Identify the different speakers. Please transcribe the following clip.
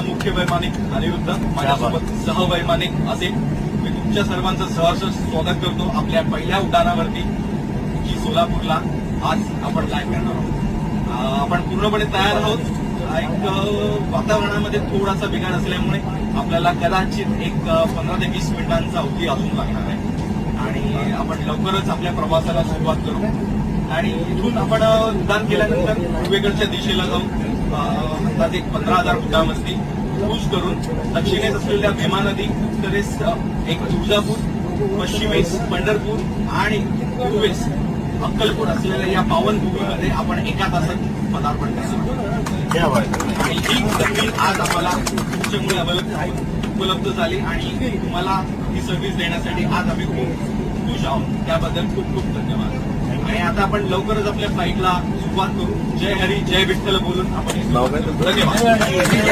Speaker 1: मुख्य वैमानिक अनिरुद्ध माझ्यासोबत सहवैमानिक असेल मी तुमच्या सर्वांचं सहर्ष स्वागत करतो आपल्या पहिल्या उड्डाणावरती जी सोलापूरला आज आपण लाईव्ह करणार आहोत. आपण पूर्णपणे तयार आहोत. एक वातावरणामध्ये थोडासा बिघाड असल्यामुळे आपल्याला कदाचित एक पंधरा ते वीस मिनिटांचा अवधी अजून लागणार आहे. आणि आपण लवकरच आपल्या प्रवासाला सुरुवात करू. आणि इथून आपण उड्डाण केल्यानंतर पूर्वेकडच्या दिशेला जाऊ. अंदाजे एक पंधरा हजार असतील क्रूज करून दक्षिणेस असलेल्या भीमा नदी उत्तरेस एक तुळजापूर पश्चिमेस पंढरपूर आणि पूर्वेस अक्कलकोट असलेल्या या पावनभूमीमध्ये आपण एका तासात पदार्पण करणार आणि ही संधी आज आम्हाला तुमच्यामुळे अवलंब- उपलब्ध झाली आणि तुम्हाला ही सर्व्हिस देण्यासाठी आज आम्ही खूप खुश आहोत. त्याबद्दल खूप खूप धन्यवाद. आणि आता आपण लवकरच आपल्या फ्लाईटला सुरुवात करू जय हरी जय विठ्ठल बोलून आपण. धन्यवाद